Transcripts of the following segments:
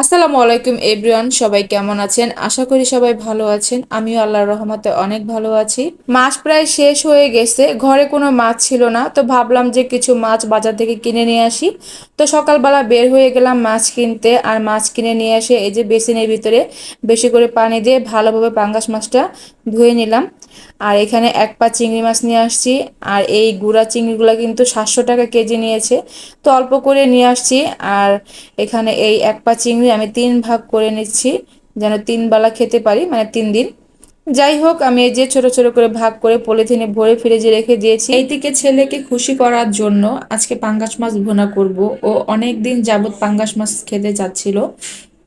আসসালামু আলাইকুম, এভরিওয়ান, সবাই কেমন আছেন? আশা করি সবাই ভালো আছেন। আমিও আল্লাহর রহমতে অনেক ভালো আছি। মাছ প্রায় শেষ হয়ে গেছে। ঘরে কোনো মাছ ছিল না, তো ভাবলাম যে কিছু মাছ বাজার থেকে কিনে নিয়ে আসি। তো সকালবেলা বের হয়ে গেলাম মাছ কিনতে, আর মাছ কিনে নিয়ে এসে এই যে বেসিনের ভিতরে বেশি করে পানি দিয়ে ভালোভাবে পাঙ্গাস মাছটা ধুয়ে নিলাম। আর এখানে এক পা চিংড়ি মাছ নিয়ে আসছি, আর এই গুঁড়া চিংড়িগুলো কিন্তু সাতশো টাকা কেজি নিয়েছে। তো অল্প করে নিয়ে আসছি, আর এখানে এই এক পা চিংড়ি আমি তিন ভাগ করে নিচ্ছি, যেন তিন বেলা খেতে পারি মানে তিন দিন। যাই হোক, আমি এই যে ছোট ছোট করে ভাগ করে পলিথিনে ভরে ফ্রিজে রেখে দিয়েছি। এইদিকে ছেলেকে খুশি করার জন্য আজকে পাঙ্গাস মাছ ভুনা করব। ও অনেক দিন যাবত পাঙ্গাস মাছ খেতে চাচ্ছিল।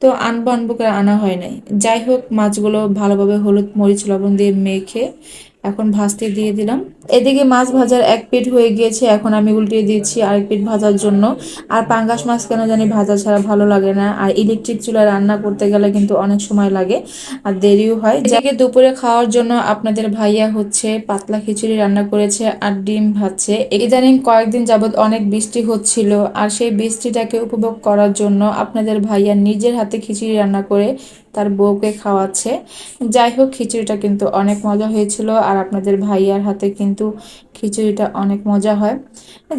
তো আনব আনব করে আনা হয় নাই। যাই হোক, মাছগুলো ভালোভাবে হলুদ মরিচ লবণ দিয়ে মেখে এখন ভাজতে দিয়ে দিলাম। এদিকে মাছ ভাজার এক পিঠ হয়ে গিয়েছে, এখন আমি উল্টিয়ে দিয়েছি আরেক পিঠ ভাজার জন্য। আর পাঙ্গাস মাছ কেন জানি ভাজা ছাড়া ভালো লাগে না, আর ইলেকট্রিক চুলায় রান্না করতে গেলে কিন্তু অনেক সময় লাগে আর দেরিও হয়। যাকে দুপুরে খাওয়ার জন্য আপনাদের ভাইয়া হচ্ছে পাতলা খিচুড়ি রান্না করেছে আর ডিম ভাজছে। ইদানিং কয়েকদিন যাবৎ অনেক বৃষ্টি হচ্ছিল, আর সেই বৃষ্টিটাকে উপভোগ করার জন্য আপনাদের ভাইয়া নিজের হাতে খিচুড়ি রান্না করে তার বউকে খাওয়াচ্ছে। যাই হোক, খিচুড়িটা কিন্তু অনেক মজা হয়েছিল আর আপনাদের ভাইয়ার হাতে কিন্তু খিচুড়িটা অনেক মজা হয়।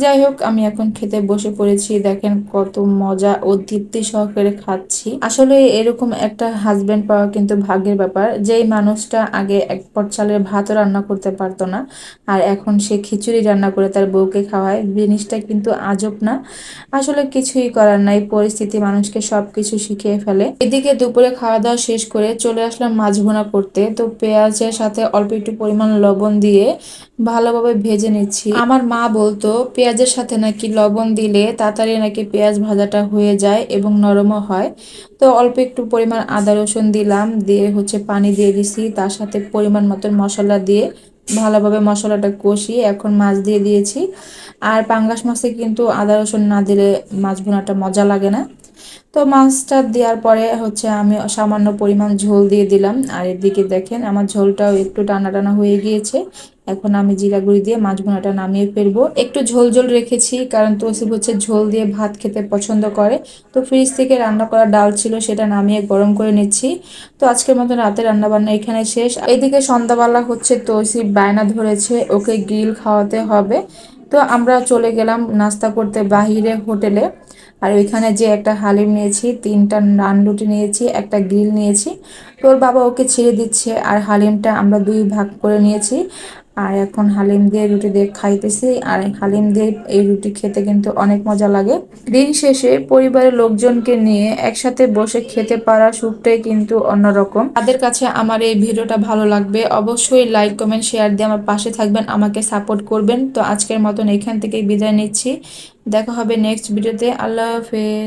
যাই হোক, আমি এখন খেতে বসে পড়েছি। দেখেন কত মজা ও তৃপ্তি সহকারে খাচ্ছি। আসলে এরকম একটা হাজবেন্ড পাওয়া কিন্তু ভাগ্যের ব্যাপার। যেই মানুষটা আগে এক পট চালের ভাতও রান্না করতে পারতো না, আর এখন সে খিচুড়ি রান্না করে তার বউকে খাওয়ায়, জিনিসটা কিন্তু আজব না। আসলে কিছুই করার নাই, পরিস্থিতি মানুষকে সব কিছু শিখিয়ে ফেলে। এদিকে দুপুরে খাওয়া দাওয়া শেষ করে চলে আসলাম মাছ ভুনা করতে। তো পেঁয়াজের সাথে অল্প একটু পরিমাণ লবণ দিয়ে ভালোভাবে ভেজে নিচ্ছি। আমার মা বলতো, পেঁয়াজের সাথে নাকি লবণ দিলে তাড়াতাড়ি নাকি পেঁয়াজ ভাজাটা হয়ে যায় এবং নরমও হয়। তো অল্প একটু পরিমাণ আদা রসুন দিলাম, দিয়ে হচ্ছে পানি দিয়ে দিছি। তার সাথে পরিমাণ মতন মশলা দিয়ে ভালোভাবে মশলাটা কষিয়ে এখন মাছ দিয়ে দিয়েছি। আর পাঙ্গাস মাছে কিন্তু আদা রসুন না দিলে মাছ ভুনাটা মজা লাগে না। তো মাছটা দেওয়ার পরে হচ্ছে আমি সামান্য পরিমাণ ঝোল দিয়ে দিলাম। আর এদিকে দেখেন আমার ঝোলটাও একটু টানা টানা হয়ে গিয়েছে। এখন আমি জিরা গুঁড়ি দিয়ে মাছ ভুনাটা নামিয়ে ফেলব। একটু ঝোল ঝোল রেখেছি, কারণ তোসিব হচ্ছে ঝোল দিয়ে ভাত খেতে পছন্দ করে। তো ফ্রিজ থেকে রান্না করা ডাল ছিল সেটা নামিয়ে গরম করে নিচ্ছি। তো আজকের মতো রাতে রান্নাবান্না এখানে শেষ। এইদিকে সন্ধ্যাবেলা হচ্ছে তৌসিফ বায়না ধরেছে, ওকে গ্রিল খাওয়াতে হবে। তো আমরা চলে গেলাম নাস্তা করতে বাহিরে হোটেলে। আর ওইখানে যে একটা হালিম নিয়েছি, তিনটা নান রুটি নিয়েছি, একটা গ্রিল নিয়েছি। তোর বাবা ওকে ছেড়ে দিচ্ছে, আর হালিমটা আমরা দুই ভাগ করে নিয়েছি। আর এখন হালিম দিয়ে রুটি দিয়ে খাইতেছি, আর হালিম দিয়ে এই রুটি খেতে কিন্তু অনেক মজা লাগে। দিন শেষে পরিবারের লোকজনকে নিয়ে একসাথে বসে খেতে পারা সুখটাই কিন্তু অন্যরকম। তাদের কাছে আমার এই ভিডিওটা ভালো লাগবে, অবশ্যই লাইক, কমেন্ট, শেয়ার দিয়ে আমার পাশে থাকবেন, আমাকে সাপোর্ট করবেন। তো আজকের মতন এখান থেকেই বিদায় নিচ্ছি। দেখা হবে নেক্সট ভিডিওতে, আল্লাহ হাফেজ।